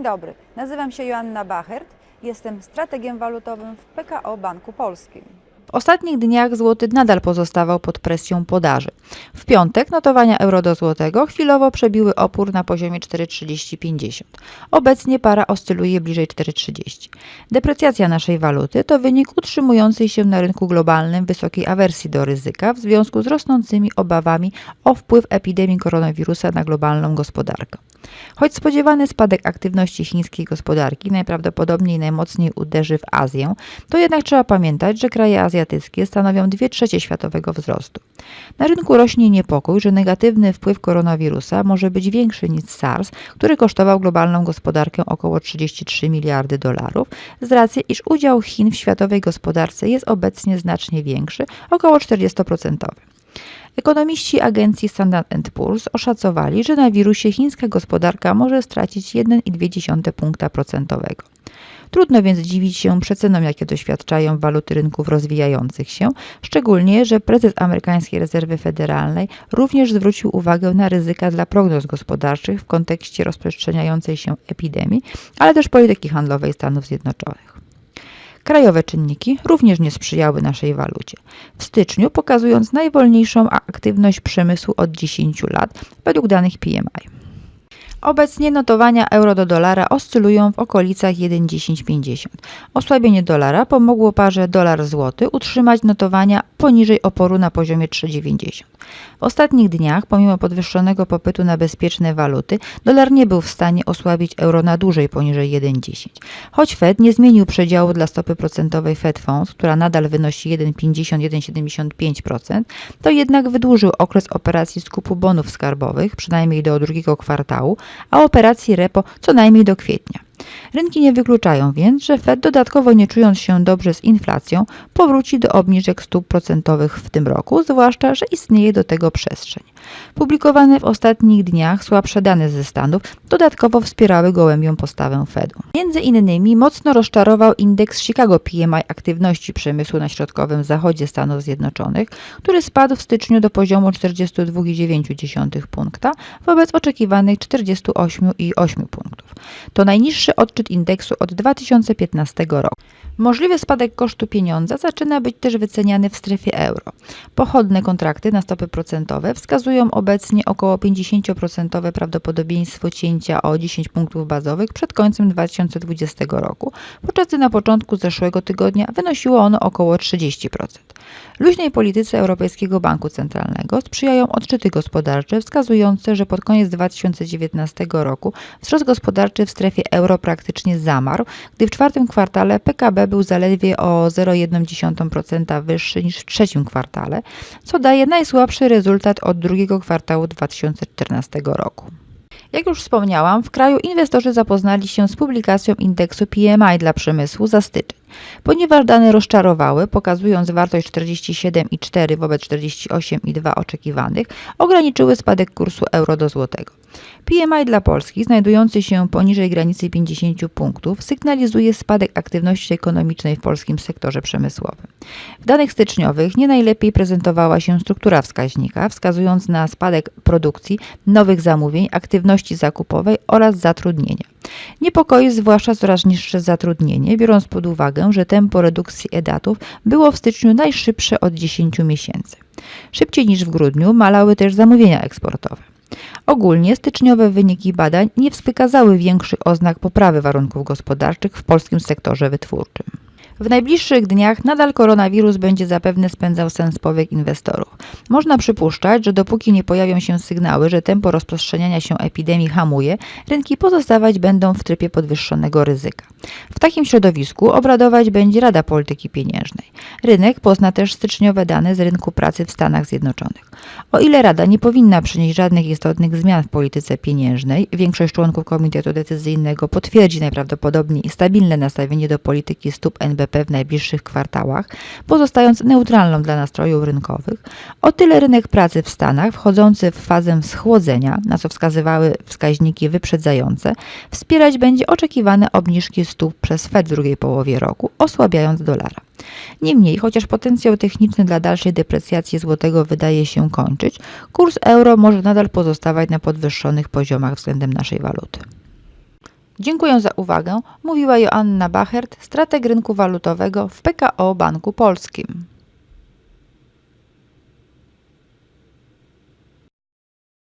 Dzień dobry, nazywam się Joanna Bachert, jestem strategiem walutowym w PKO Banku Polskim. Ostatnich dniach złoty nadal pozostawał pod presją podaży. W piątek notowania euro do złotego chwilowo przebiły opór na poziomie 4,3050. Obecnie para oscyluje bliżej 4,30. Deprecjacja naszej waluty to wynik utrzymującej się na rynku globalnym wysokiej awersji do ryzyka w związku z rosnącymi obawami o wpływ epidemii koronawirusa na globalną gospodarkę. Choć spodziewany spadek aktywności chińskiej gospodarki najprawdopodobniej najmocniej uderzy w Azję, to jednak trzeba pamiętać, że kraje azjatyckie stanowią 2 trzecie światowego wzrostu. Na rynku rośnie niepokój, że negatywny wpływ koronawirusa może być większy niż SARS, który kosztował globalną gospodarkę około 33 miliardy dolarów, z racji iż udział Chin w światowej gospodarce jest obecnie znacznie większy, około 40%. Ekonomiści agencji Standard Poor's oszacowali, że na wirusie chińska gospodarka może stracić 1,2 punkta procentowego. Trudno więc dziwić się przecenom, jakie doświadczają waluty rynków rozwijających się, szczególnie, że prezes amerykańskiej rezerwy federalnej również zwrócił uwagę na ryzyka dla prognoz gospodarczych w kontekście rozprzestrzeniającej się epidemii, ale też polityki handlowej Stanów Zjednoczonych. Krajowe czynniki również nie sprzyjały naszej walucie. W styczniu pokazując najwolniejszą aktywność przemysłu od 10 lat według danych PMI. Obecnie notowania euro do dolara oscylują w okolicach 1,1050. Osłabienie dolara pomogło parze dolar-złoty utrzymać notowania poniżej oporu na poziomie 3,90. W ostatnich dniach, pomimo podwyższonego popytu na bezpieczne waluty, dolar nie był w stanie osłabić euro na dłużej poniżej 1,10. Choć Fed nie zmienił przedziału dla stopy procentowej Fed Funds, która nadal wynosi 1,50-1,75%, to jednak wydłużył okres operacji skupu bonów skarbowych, przynajmniej do drugiego kwartału, a operacji repo co najmniej do kwietnia. Rynki nie wykluczają więc, że Fed dodatkowo nie czując się dobrze z inflacją, powróci do obniżek stóp procentowych w tym roku, zwłaszcza, że istnieje do tego przestrzeń. Publikowane w ostatnich dniach słabsze dane ze Stanów dodatkowo wspierały gołębią postawę Fedu. Między innymi mocno rozczarował indeks Chicago PMI aktywności przemysłu na środkowym zachodzie Stanów Zjednoczonych, który spadł w styczniu do poziomu 42,9 punkta wobec oczekiwanych 48,8 punktów. To najniższy odczyt indeksu od 2015 roku. Możliwy spadek kosztu pieniądza zaczyna być też wyceniany w strefie euro. Pochodne kontrakty na stopy procentowe wskazują obecnie około 50% prawdopodobieństwo cięcia o 10 punktów bazowych przed końcem 2020 roku, podczas gdy na początku zeszłego tygodnia wynosiło ono około 30%. Luźnej polityce Europejskiego Banku Centralnego sprzyjają odczyty gospodarcze wskazujące, że pod koniec 2019 roku wzrost gospodarczy w strefie euro praktycznie zamarł, gdy w czwartym kwartale PKB był zaledwie o 0,1% wyższy niż w trzecim kwartale, co daje najsłabszy rezultat od drugiego kwartału 2014 roku. Jak już wspomniałam, w kraju inwestorzy zapoznali się z publikacją indeksu PMI dla przemysłu za styczeń. Ponieważ dane rozczarowały, pokazując wartość 47,4 wobec 48,2 oczekiwanych, ograniczyły spadek kursu euro do złotego. PMI dla Polski, znajdujący się poniżej granicy 50 punktów, sygnalizuje spadek aktywności ekonomicznej w polskim sektorze przemysłowym. W danych styczniowych nie najlepiej prezentowała się struktura wskaźnika, wskazując na spadek produkcji, nowych zamówień, aktywności zakupowej oraz zatrudnienia. Niepokoi zwłaszcza coraz niższe zatrudnienie, biorąc pod uwagę, że tempo redukcji etatów było w styczniu najszybsze od 10 miesięcy. Szybciej niż w grudniu malały też zamówienia eksportowe. Ogólnie styczniowe wyniki badań nie wskazały większych oznak poprawy warunków gospodarczych w polskim sektorze wytwórczym. W najbliższych dniach nadal koronawirus będzie zapewne spędzał sens powiek inwestorów. Można przypuszczać, że dopóki nie pojawią się sygnały, że tempo rozprzestrzeniania się epidemii hamuje, rynki pozostawać będą w trybie podwyższonego ryzyka. W takim środowisku obradować będzie Rada Polityki Pieniężnej. Rynek pozna też styczniowe dane z rynku pracy w Stanach Zjednoczonych. O ile Rada nie powinna przynieść żadnych istotnych zmian w polityce pieniężnej, większość członków Komitetu Decyzyjnego potwierdzi najprawdopodobniej stabilne nastawienie do polityki stóp NBP w najbliższych kwartałach, pozostając neutralną dla nastrojów rynkowych, o tyle rynek pracy w Stanach, wchodzący w fazę schłodzenia, na co wskazywały wskaźniki wyprzedzające, wspierać będzie oczekiwane obniżki stóp przez Fed w drugiej połowie roku, osłabiając dolara. Niemniej, chociaż potencjał techniczny dla dalszej deprecjacji złotego wydaje się kończyć, kurs euro może nadal pozostawać na podwyższonych poziomach względem naszej waluty. Dziękuję za uwagę, mówiła Joanna Bachert, strateg rynku walutowego w PKO Banku Polskim.